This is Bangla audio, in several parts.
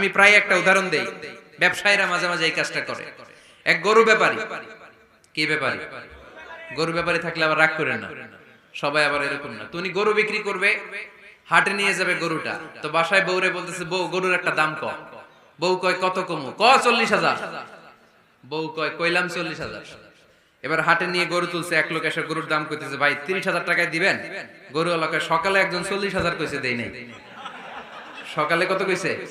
আমি প্রায় একটা উদাহরণ দেই। ব্যবসায়ীরা মাঝে মাঝে এই কাজটা করে। এক গরু ব্যাপারী। কি ব্যাপারী? গরু ব্যাপারী থাকলে আবার রাগ করেন না। সবাই আবার এরকম না। তুমি গরু বিক্রি করবে, হাটে নিয়ে যাবে গরুটা। তো বাসায় বউরে বলতেছে, বউ, গরুর একটা দাম ক। বউ কয়, কত কমু? ক, চল্লিশ হাজার। বউ কয়, কইলাম চল্লিশ হাজার। এবার হাটে নিয়ে গরু তুলছে, এক লোক এসে গরুর দাম কইতেছে, ভাই, তিরিশ হাজার টাকায় দিবেন? গরু এলাকা সকালে একজন চল্লিশ হাজার কইছে, দেই নাই। সকালে কত কইছে?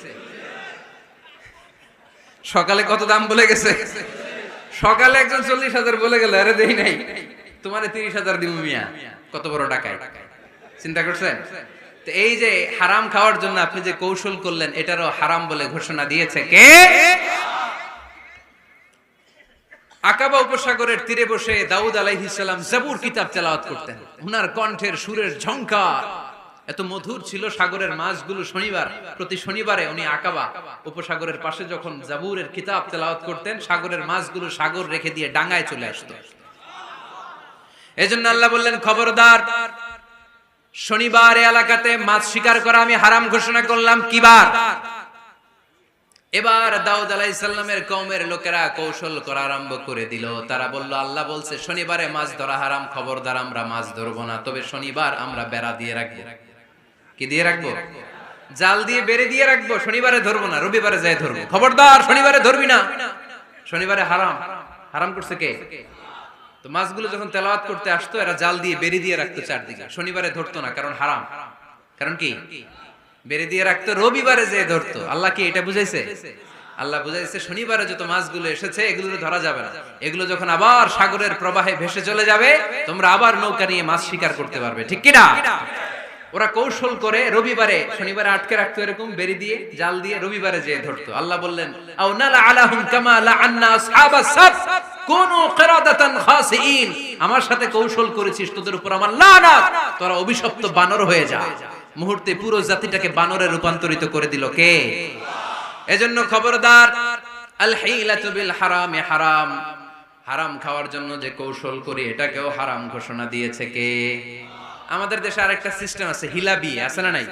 সকালে কত দাম বলে গেছে? সকালে একজন চল্লিশ হাজার বলে গেল, আরে দেই নাই। তোমার তিরিশ হাজার দিব মিয়া। কত বড় টাকায় চিন্তা করছেন? এই যে হারাম খাওয়ার জন্য আপনি যে কৌশল করলেন, এটারও হারাম বলে ঘোষণা দিয়েছে কে? আকাবা উপসাগরের তীরে বসে দাউদ আলাইহিস সালাম জাবুর কিতাব তেলাওয়াত করতেন। ওনার কণ্ঠের সুরের ঝংকার। এত মধুর ছিল সাগরের মাছগুলো শনিবার, প্রতি শনিবারে উনি আকাবা। উপসাগরের পাশে যখন জাবুরের কিতাব তেলাওয়াত করতেন, সাগরের মাছগুলো সাগর রেখে দিয়ে ডাঙায় চলে আসতো। এজন্য আল্লাহ বললেন, খবরদার, শনিবার এলাকাতে মাছ শিকার করা আমি হারাম ঘোষণা করলাম। কিবার? এবার দাউদ আলাইসাল্লামের কওমের লোকেরা কৌশল করা আরম্ভ করে দিল। তারা বলল, আল্লাহ বলছে, শনিবারে মাছ ধরা হারাম, খবরদার, আমরা মাছ ধরবো না। তবে শনিবার আমরা বেড়া দিয়ে রাখব। কি দিয়ে রাখব? জাল দিয়ে বেড়ে দিয়ে রাখব, শনিবারে ধরবো না, রবিবারে যাই ধরবো। খবরদার, শনিবারে ধরবি না। শনিবারে হারাম। হারাম করছে কে? তো মাছগুলো যখন তেলাওয়াত করতে আসতো, এরা জাল দিয়ে বেরি দিয়ে রাখতো চারদিকে। শনিবারে ধরতো না, কারণ হারাম। কারণ কি? বেরি দিয়ে রাখতো, রবিবারে ধরতো। আল্লাহ কি এটা বুঝাইছে? আল্লাহ বুঝাইছে, শনিবারে যত মাছগুলো এসেছে এগুলো ধরা যাবে না। এগুলো যখন আবার সাগরের প্রবাহে ভেসে চলে যাবে, তোমরা আবার নৌকা নিয়ে মাছ শিকার করতে পারবে। ঠিক কিনা? ওরা কৌশল করে রবিবারে, শনিবারে আটকে রাখতো এরকম, বেরি দিয়ে, জাল দিয়ে রবিবারে যে ধরতো। আল্লাহ বললেন, আও নালা আলাহুম কামা লাআন্না আসহাবাস সাব, কোন কিরাদাতান খাসিন আমার সাথে কৌশল করেছিস, তোদের উপর আমার লানাত। তোরা অভিশপ্ত বানর হয়ে যা। মুহূর্তে পুরো জাতিটাকে বানরে রূপান্তরিত করে দিল কে? এজন্য খবরদার, আল হিলাতু বিল হারামে হারাম। হারাম খাওয়ার জন্য যে কৌশল করি, এটাকেও হারাম ঘোষণা দিয়েছে কে? আমাদের দেশে আরেকটা সিস্টেম আছে হিলা বিয়ে আছে না নাই?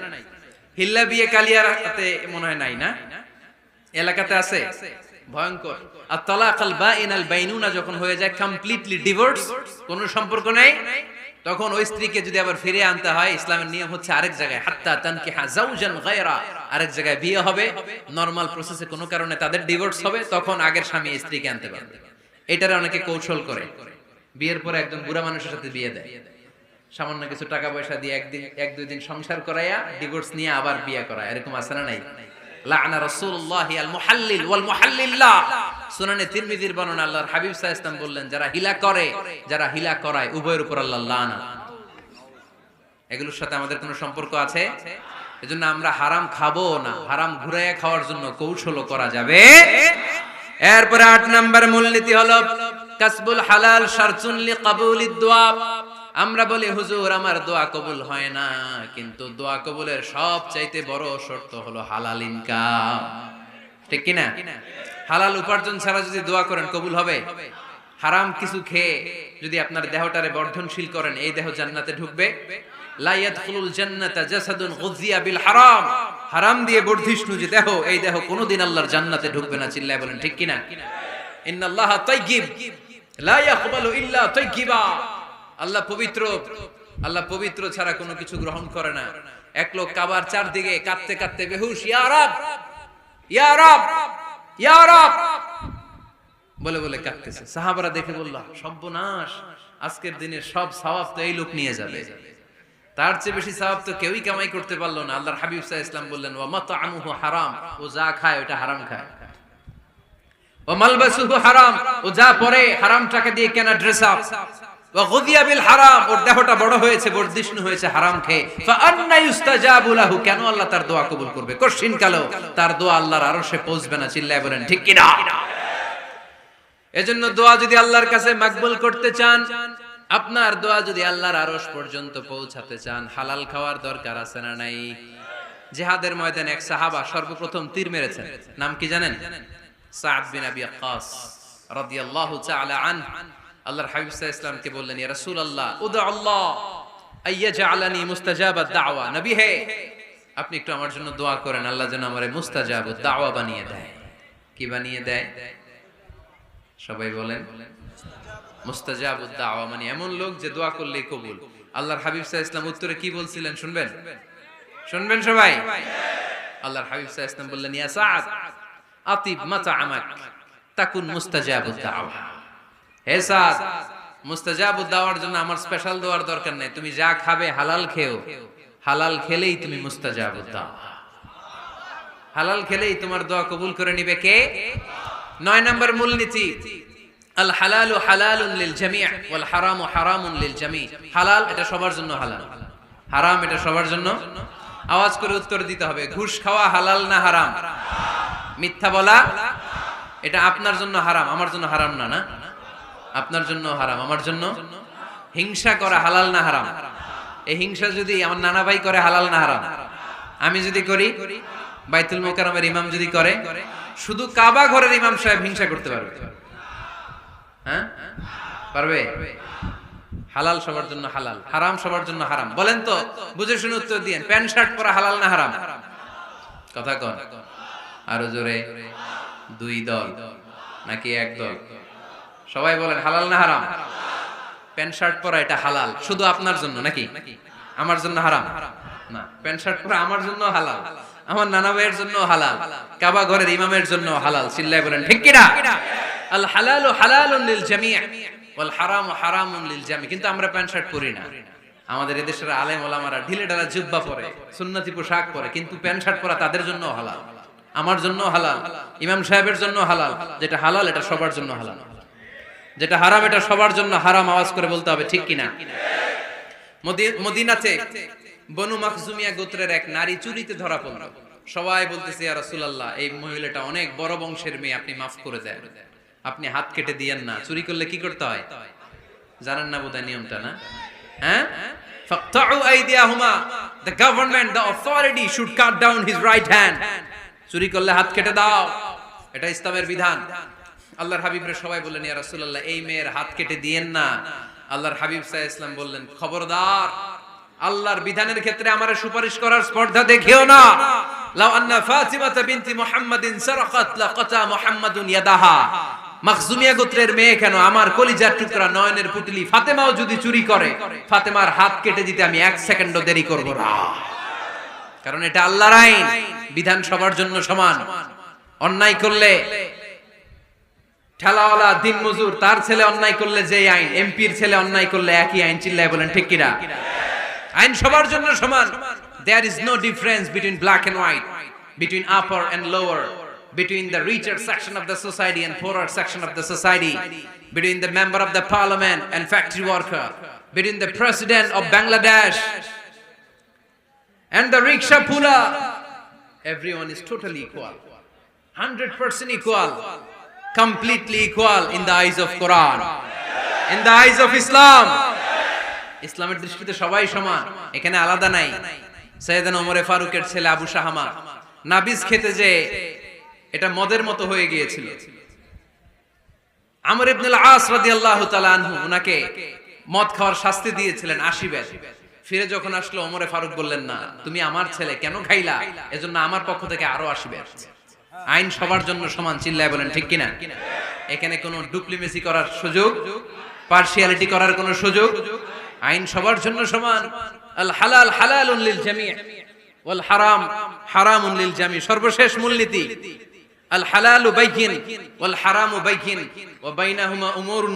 হিল্লা বিয়ে কালিয়ারাতে মনে হয় নাই না? এলাকাতে আছে? ভয়ঙ্কর। আর তলাকাল বা ইনাল বাইনুনা যখন হয়ে যায় কমপ্লিটলি ডিভোর্স কোনো সম্পর্ক নেই? তখন ওই স্ত্রীকে যদি আবার ফিরে আনতে হয়, ইসলামের নিয়ম হচ্ছে আরেক জায়গায়, হাত্তা তানকিহা জাওজান গায়রা, আরেক জায়গায় বিয়ে হবে। নরমাল প্রসেসে কোনো কারণে তাদের ডিভোর্স হবে, তখন আগের স্বামী স্ত্রীকে আনতে পারবে। এটারে অনেকে কৌশল করে। বিয়ের পরে একজন বুড়া মানুষের সাথে বিয়ে দেয়। সামান্য কিছু টাকা পয়সা দিয়ে একদিন, এক, দুই দিন সংসার করাইয়া ডিভোর্স নিয়ে আবার বিয়ে করায় এরকম আছে না নাই? এগুলোর সাথে আমাদের কোনো সম্পর্ক আছে? আমরা হারাম খাব না, হারাম খাওয়ার জন্য কৌশলও করা যাবে। এরপরে আট নাম্বার মূলনীতি হলো, কাসবুল হালাল আমরা বলি, হুজুর, আমার দোয়া কবুল হয় না। কিন্তু দোয়া কবুলের সব চাইতে বড় শর্ত হলো হালাল ইনকাম। ঠিক কিনা? হালাল উপার্জন ছাড়া যদি দোয়া করেন, কবুল হবে? হারাম কিছু খেয়ে যদি আপনার দেহটারে বর্ধনশীল করেন, এই দেহ জান্নাতে ঢুকবে? ঢুকবে না, চিল্লায় বলেন, ঠিক কিনা? আল্লাহ পবিত্র। আল্লাহ পবিত্র ছাড়া কোনো কিছু গ্রহণ করে না। এক লোক কাবার চারদিকে কাঁদতে কাঁদতে বেহুশ, ইয়া রব! ইয়া রব! ইয়া রব! বলে বলে কাঁদতেছে। সাহাবারা দেখে বলল, সর্বনাশ! আজকের দিনের সব সওয়াব তো এই লোক নিয়ে যাবে। তার চেয়ে বেশি সওয়াব তো কেউই কামাই করতে পারল না। আল্লাহর হাবিব আলাইহি ইসলাম বললেন ও ওয়া মাতআমুহু হারাম। ও যা খায় ওটা হারাম খায়। ও মালবাসুহু হারাম। ও যা পরে হারাম টাকা দিয়ে কেনা ড্রেস আপ হারাম, ওর দেহটা বড় হয়েছে বর্ধিষ্ণু হয়েছে, হারাম খেয়ে। মাকবুল করতে চান, আপনার দোয়া যদি আল্লাহর আরশ পর্যন্ত পৌঁছাতে চান, হালাল খাওয়ার দরকার আছে না নাই? জিহাদের ময়দানে এক সাহাবা সর্বপ্রথম তীর মেরেছেন। নাম কি জানেন? সাদ আল্লাহর হাবিব ইসলামকে বললেন, ইয়া রাসূলুল্লাহ উদা আল্লাহ আইয়াজআলানি মুস্তাজাবাদ দাওয়া। নবী হে, আপনি একটু আমার জন্য দোয়া করেন, আল্লাহ যেন আমার মুস্তাজাব দাওয়া বানিয়ে দেয়। কি বানিয়ে দেয়? সবাই বলেন, মুস্তাজাব দাওয়া মানে এমন লোক যে দোয়া করলেই কবুল। আল্লাহর হাবিব ইসলাম উত্তরে কি বলছিলেন শুনবেন? শুনবেন সবাই? আল্লাহর হাবিব সাহা ইসলাম বললেন, ইয়া সাদ আতিব মাতা আমাক তাকুন মুস্তাজাব দাওয়া। হে সাদ মুস্তাজাব দাওয়ার জন্য আমার স্পেশাল দোয়ার দরকার নেই। তুমি যা খাবে হালাল খেও। হালাল খেলেই তুমি দাওয়া হালাল খেলেই তোমার দোয়া কবুল করে নিবে কে? নয় নম্বর মূলনীতি আল লিল ওয়াল লিল জামি' হালাল এটা সবার জন্য হালাল। হারাম এটা সবার জন্য। আওয়াজ করে উত্তর দিতে হবে, ঘুষ খাওয়া হালাল না হারাম? মিথ্যা বলা, এটা আপনার জন্য হারাম, আমার জন্য হারাম না না? আপনার জন্য হারাম, আমার জন্য? হিংসা করা হালাল না হারাম? এই হিংসা যদি আমার নানা ভাই করে হালাল না হারাম? আমি যদি করি, বাইতুল মোকারমের ইমাম যদি করে, শুধু কাবা ঘরের ইমাম সাহেব হিংসা করতে পারবে। হ্যাঁ? পারবে? হালাল সবার জন্য হালাল, হারাম সবার জন্য হারাম। বলেন তো, বুঝে শুনে উত্তর দিয়ে প্যান্ট, শার্ট পরা হালাল না হারাম? কথা কন। আরও জোরে, দুই দল, নাকি এক দল? সবাই বলেন, হালাল না হারাম? প্যান্ট শার্ট পরা এটা হালাল। শুধু আপনার জন্য নাকি? আমার জন্য হারাম? না, প্যান্ট শার্ট পরা আমার জন্য হালাল। আমার নানা ভাইয়ের জন্য হালাল। কাবা ঘরের ইমামের জন্য হালাল। চিল্লায় বলেন, ঠিক কিনা? আল হালালু হালালুন লিল জামি' ওয়াল হারামু হারামুন লিল জামি' কিন্তু আমরা প্যান্ট শার্ট পরি না। আমাদের এদেশের আলেম ওলামারা ঢিলে ঢালা জুব্বা পরে, সুন্নতি পোশাক পরে, কিন্তু প্যান্ট শার্ট পরা তাদের জন্য হালাল। আমার জন্য হালাল। ইমাম সাহেবের জন্য হালাল। যেটা হালাল, এটা সবার জন্য হালাল। যেটা হারাম, এটা সবার জন্য হারাম আওয়াজ করে বলতে হবে, ঠিক কিনা? মদিনাতে বনু মাখজুমিয়া গোত্রের এক নারী চুরিতে ধরা পড়ল। সবাই বলতেছে, ইয়া রাসূলুল্লাহ, এই মহিলাটা অনেক বড় বংশের মেয়ে, আপনি মাফ করে দেন। আপনি হাত কেটে দিয়েন না। চুরি করলে কি করতে হয়? জানেন না বোধহয় নিয়মটা, না? হ্যাঁ? ফাকতাউ আইদিয়াহুমা, the government, the authority should cut down his right hand. চুরি করলে হাত কেটে দাও। এটা ইসলামের বিধান। আল্লাহর হাবিবরে সবাই বললেন, ইয়া রাসূলুল্লাহ, এই মেয়ের হাত কেটে দিয়েন না। আল্লাহর হাবিব সাল্লাল্লাহু ইসলাম বললেন, খবরদার, আল্লাহর বিধানের ক্ষেত্রে আমার সুপারিশ করার স্পর্ধা দেখিও না। লাউ আন্না ফাতিমা বিনতি মুহাম্মাদিন সারাকাত লাকাতা মুহাম্মাদুন ইয়াদাহা। মাখজুমিয়া গোত্রের মেয়ে কেন? আমার কলিজার টুকরা নয়নের পুতলি ফাতেমাও যদি চুরি করে, ফাতেমার হাত কেটে দিতে আমি এক সেকেন্ডও দেরি করব না। কারণ এটা আল্লাহর আইন। বিধান সবার জন্য সমান। অন্যায় করলে ঠেলাওয়ালা দিন মজুর তার ছেলে অন্যায় করলে যে আইন এমপির ছেলে অন্যায় করলে একই আইন চিল্লায় বলেন ঠিক কিনা আইন সবার জন্য সমান there is no difference between black and white between upper and lower between the richer section of the society and poorer section of the society, between the member of the parliament and factory worker, between the president of Bangladesh and the rickshaw puller. Everyone is totally equal. 100% equal. Completely equal in the eyes of Quran. In the eyes of Islam. ইসলামের দৃষ্টিতে সবাই সমান, এখানে আলাদা নাই। সৈয়দান ওমরে ফারুকের ছেলে আবু শাহামা নাবিজ খেতে যে এটা মদের মতো হয়ে গিয়েছিল। আমর ইবনুল আস রাদিয়াল্লাহু তাআলা আনহু উনাকে মদ খাওয়ার শাস্তি দিয়েছিলেন 80 বেশ ফিরে যখন আসলো, ওমরে ফারুক বললেন, না, তুমি আমার ছেলে, কেন খাইলা? এজন্য আমার পক্ষ থেকে আরও 80 বেশ আইন সবার জন্য সমান, চিল্লায় বলেন, ঠিক কিনা? এখানে কোনো ডুপ্লিমেসি করার সুযোগ পার্সিয়ালিটি করার কোনো সুযোগ, আইন সবার জন্য সমান। আল হালাল হালালুন লিল জামি' ওয়াল হারাম হারামুন লিল জামি' সর্বশেষ মূলনীতি। আল হালালু ওয়াল হারামু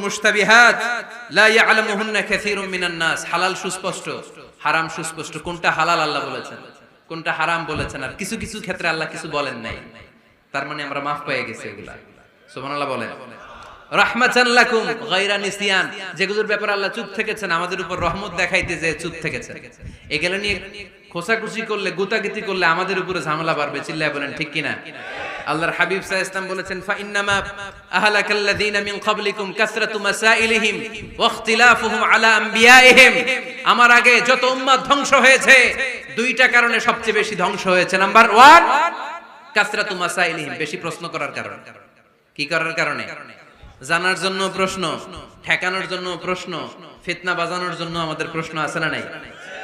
মুশতাবিহাত। লা মিনান নাস। হালাল সুস্পষ্ট, হারাম সুস্পষ্ট। কোনটা হালাল আল্লাহ বলেছেন? কোনটা হারাম বলেছেন? আর কিছু কিছু ক্ষেত্রে আল্লাহ কিছু বলেন নাই। তার মানে আমরা মাফ পেয়ে গেছি এগুলা। সুবহানাল্লাহ বলেন। আমার আগে যত উম্মাত ধ্বংস হয়েছে, দুইটা কারণে সবচেয়ে বেশি ধ্বংস হয়েছে। নাম্বার 1 কাসরাতু মাসাইলিহিম বেশি প্রশ্ন করার কারণে। কি করার কারণে? জানার জন্য প্রশ্ন, ঠেকানোর জন্য প্রশ্ন, ফিতনা বাজানোর জন্য আমাদের প্রশ্ন আছে না নাই?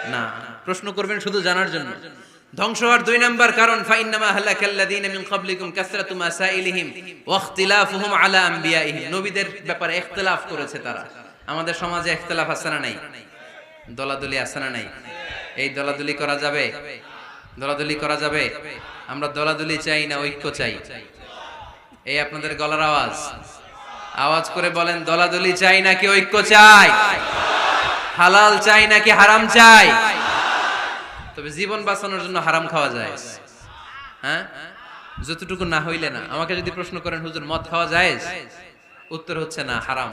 না। প্রশ্ন করবেন শুধু জানার জন্য। ধ্বংস হওয়ার দুই নাম্বার কারণ, ফাইন্নামা হালাকাল্লাযীনা মিন ক্বাবলিকুম কাসরাতু মাসাইলিহিম ওয়া ইখতিলাফুহুম আলা আমবিয়াইহিম। নবীদের ব্যাপারে ইখতিলাফ করেছে তারা। আমাদের সমাজে ইখতিলাফ আছে না নাই? দলাদলি আছে না নাই? এই দলাদলি করা যাবে? দলাদলি করা যাবে? আমরা দলাদলি চাই না, ঐক্য চাই। এই আপনাদের গলার আওয়াজ। আওয়াজ করে বলেন, দলাদলি চাই নাকি ঐক্য চাই? হালাল চাই নাকি হারাম চাই? তবে জীবন বাঁচানোর জন্য হারাম খাওয়া যায়। হ্যাঁ? যতটুকু না হইলে না। আমাকে যদি প্রশ্ন করেন, হুজুর, মদ খাওয়া যায়? উত্তর হচ্ছে না, হারাম।